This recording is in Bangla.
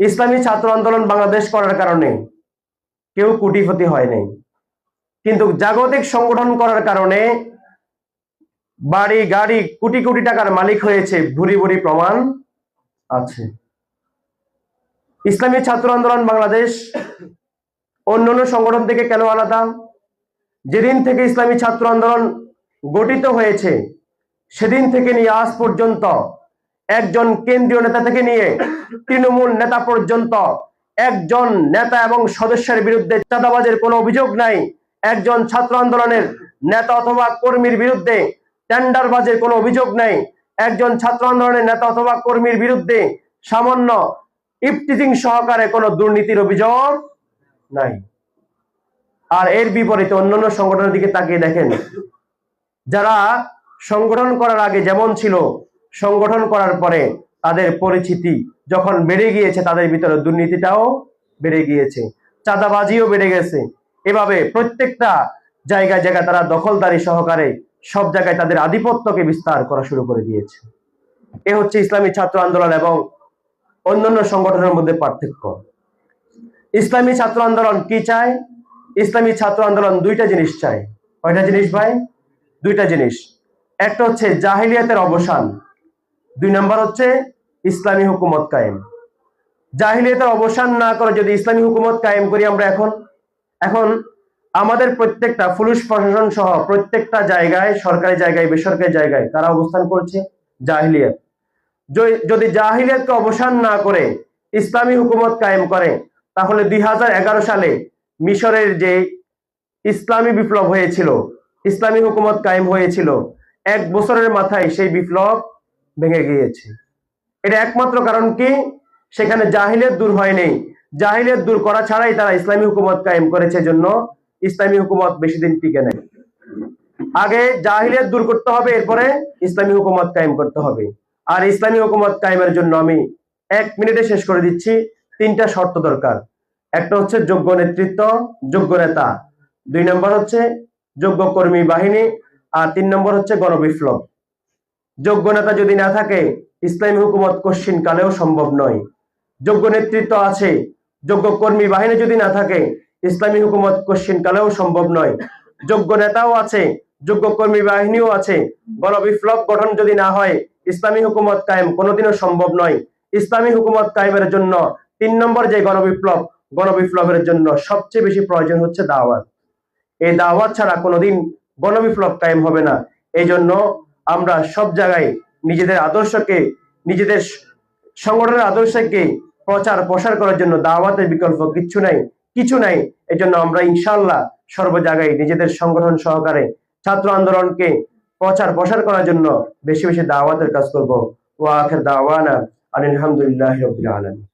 ইসলামী ছাত্র আন্দোলন বাংলাদেশ করার কারণে কেউ কোটিপতি হয় নাই কিন্তু জাগতিক সংগঠন করার কারণে বাড়ি গাড়ি কোটি কোটি টাকার মালিক হয়েছে ভুরি ভুরি প্রমাণ আছে। ইসলামী ছাত্র আন্দোলন বাংলাদেশ অন্যান্য সংগঠন থেকে কেন আলাদা? যেদিন থেকে ইসলামী ছাত্র আন্দোলন গঠিত হয়েছে, সেদিন থেকে নিয়ে আজ পর্যন্ত একজন কেন্দ্রীয় নেতা থেকে নিয়ে তৃণমূল নেতা পর্যন্ত, একজন নেতা এবং সদস্যের বিরুদ্ধে চাঁদাবাজের কোনো অভিযোগ নাই, একজন ছাত্র আন্দোলনের নেতা অথবা কর্মীর বিরুদ্ধে টেন্ডারবাজের কোনো অভিযোগ নাই, একজন ছাত্র আন্দোলনের নেতা অথবা কর্মীর বিরুদ্ধে সামান্য ইফটিজিং সহকারে কোনো দুর্নীতির অভিযোগ নাই। আর এর বিপরীতে অন্যান্য সংগঠনের দিকে তাকিয়ে দেখেন, যারা সংগঠন করার আগে যেমন ছিল সংগঠন করার পরে তাদের পরিচিতি যখন বেড়ে গিয়েছে, তাদের ভিতরে দুর্নীতিটাও বেড়ে গিয়েছে, চাঁদাবাজিও বেড়ে গেছে। এভাবে প্রত্যেকটা জায়গায় জায়গায় তারা দখলদারি সহকারে সব জায়গায় তাদের আধিপত্যকে বিস্তার করা শুরু করে দিয়েছে। এ হচ্ছে ইসলামী ছাত্র আন্দোলন এবং অন্যান্য সংগঠনের মধ্যে পার্থক্য। ইসলামী ছাত্র আন্দোলন কি চায়? ইসলামী ছাত্র আন্দোলন দুইটা জিনিস চায়। কয়টা জিনিস ভাই? দুইটা জিনিস। একটা হচ্ছে জাহিলিয়াতের অবসান। দুই নম্বর হচ্ছে ইসলামী হুকুমত কায়েম। জাহিলিয়াতের অবসান না করে যদি ইসলামী হুকুমত কায়েম করি আমরা এখন এখন আমাদের প্রত্যেকটা পুলিশ প্রশাসন সহ প্রত্যেকটা জায়গায়, সরকারি জায়গায়, বেসরকারি জায়গায় তারা অবস্থান করছে জাহিলিয়াত। যদি জাহিলিয়াতকে অবসান না করে ইসলামী হুকুমত কায়েম করে, তাহলে দুই হাজার এগারো সালে মিশরের যে ইসলামী বিপ্লব হয়েছিল, ইসলামী হুকুমত কায়েম হয়েছিল, এক বছরের মাথায় সেই বিপ্লব ভেঙে গিয়েছে। এটা একমাত্র কারণ কি? সেখানে জাহিলের দূর হয়নি। জাহিলের দূর করা ছাড়াই তারা ইসলামী হুকুমত কায়েম করেছে জন্য ইসলামী হুকুমত বেশি দিন টিকে নেয় আগে জাহিলিয়ত দূর করতে হবে, এরপরে ইসলামী হুকুমত কায়েম করতে হবে। আর ইসলামী হুকুমত কায়েমের জন্য আমি এক মিনিটে শেষ করে দিচ্ছি। তিনটা শর্ত দরকার। একটা হচ্ছে যোগ্য নেতৃত্ব, যোগ্য নেতা। দুই নম্বর হচ্ছে যোগ্য কর্মী বাহিনী। আর তিন নম্বর হচ্ছে গণবিপ্লব। যোগ্য নেতা যদি না থাকে, ইসলামী হুকুমত কশ্চিন কালেও সম্ভব নয়। যোগ্য নেতৃত্ব আছে, যোগ্য কর্মী বাহিনী যদি না থাকে, ইসলামী হুকুমত কশ্চিন কালেও সম্ভব নয়। যোগ্য নেতাও আছে, যোগ্য কর্মী বাহিনীও আছে গণবিপ্লব গঠন যদি না হয়, ইসলামী হুকুমত কায়েম কোনোদিনও সম্ভব নয়। ইসলামী হুকুমত কায়েমের জন্য তিন নম্বর যে গণবিপ্লব, গণবিপ্লবের জন্য সবচেয়ে বেশি প্রয়োজন হচ্ছে দাওয়াত। এই দাওয়াত ছাড়া কোনোদিন গণবিপ্লব কায়েম হবে না। এই জন্য আমরা সব জায়গায় নিজেদের আদর্শকে, নিজেদের সংগঠনের আদর্শকে প্রচার প্রসার করার জন্য দাওয়াতের বিকল্প কিচ্ছু নাই, কিছু নাই। এই জন্য আমরা ইনশাল্লাহ সর্ব জায়গায় নিজেদের সংগঠন সহকারে ছাত্র আন্দোলনকে প্রচার প্রসার করার জন্য বেশি বেশি দাওয়াতের কাজ করব। ওয়া আখির দাওয়ানা আলহামদুলিল্লাহ রবিল আলমী